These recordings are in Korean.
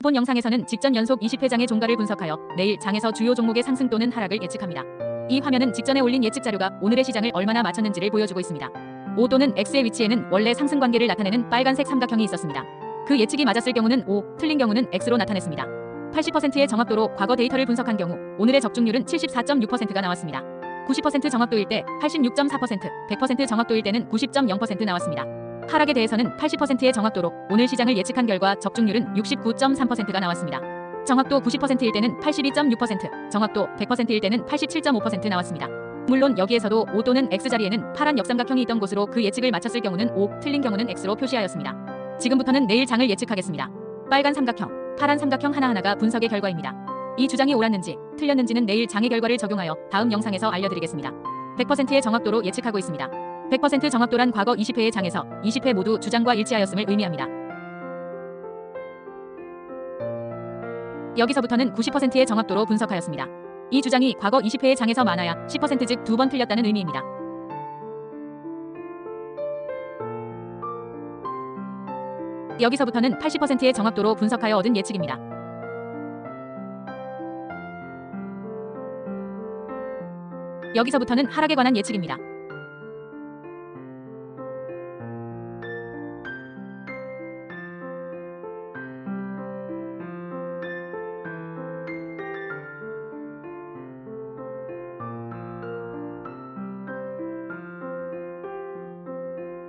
본 영상에서는 직전 연속 20회장의 종가를 분석하여 내일 장에서 주요 종목의 상승 또는 하락을 예측합니다. 이 화면은 직전에 올린 예측 자료가 오늘의 시장을 얼마나 맞췄는지를 보여주고 있습니다. O 또는 X의 위치에는 원래 상승 관계를 나타내는 빨간색 삼각형이 있었습니다. 그 예측이 맞았을 경우는 O, 틀린 경우는 X로 나타냈습니다. 80%의 정확도로 과거 데이터를 분석한 경우 오늘의 적중률은 74.6%가 나왔습니다. 90% 정확도일 때 86.4%, 100% 정확도일 때는 90.0% 나왔습니다. 하락에 대해서는 80%의 정확도로 오늘 시장을 예측한 결과 적중률은 69.3%가 나왔습니다. 정확도 90%일 때는 82.6%, 정확도 100%일 때는 87.5% 나왔습니다. 물론 여기에서도 O 또는 X 자리에는 파란 역삼각형이 있던 곳으로 그 예측을 맞췄을 경우는 O, 틀린 경우는 X로 표시하였습니다. 지금부터는 내일 장을 예측하겠습니다. 빨간 삼각형, 파란 삼각형 하나하나가 분석의 결과입니다. 이 주장이 옳았는지 틀렸는지는 내일 장의 결과를 적용하여 다음 영상에서 알려드리겠습니다. 100%의 정확도로 예측하고 있습니다. 100% 정확도란 과거 20회의 장에서 20회 모두 주장과 일치하였음을 의미합니다. 여기서부터는 90%의 정확도로 분석하였습니다. 이 주장이 과거 20회의 장에서 많아야 10%즉 두 번 틀렸다는 의미입니다. 여기서부터는 80%의 정확도로 분석하여 얻은 예측입니다. 여기서부터는 하락에 관한 예측입니다.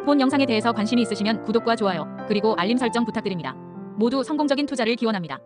본 영상에 대해서 관심이 있으시면 구독과 좋아요, 그리고 알림 설정 부탁드립니다. 모두 성공적인 투자를 기원합니다.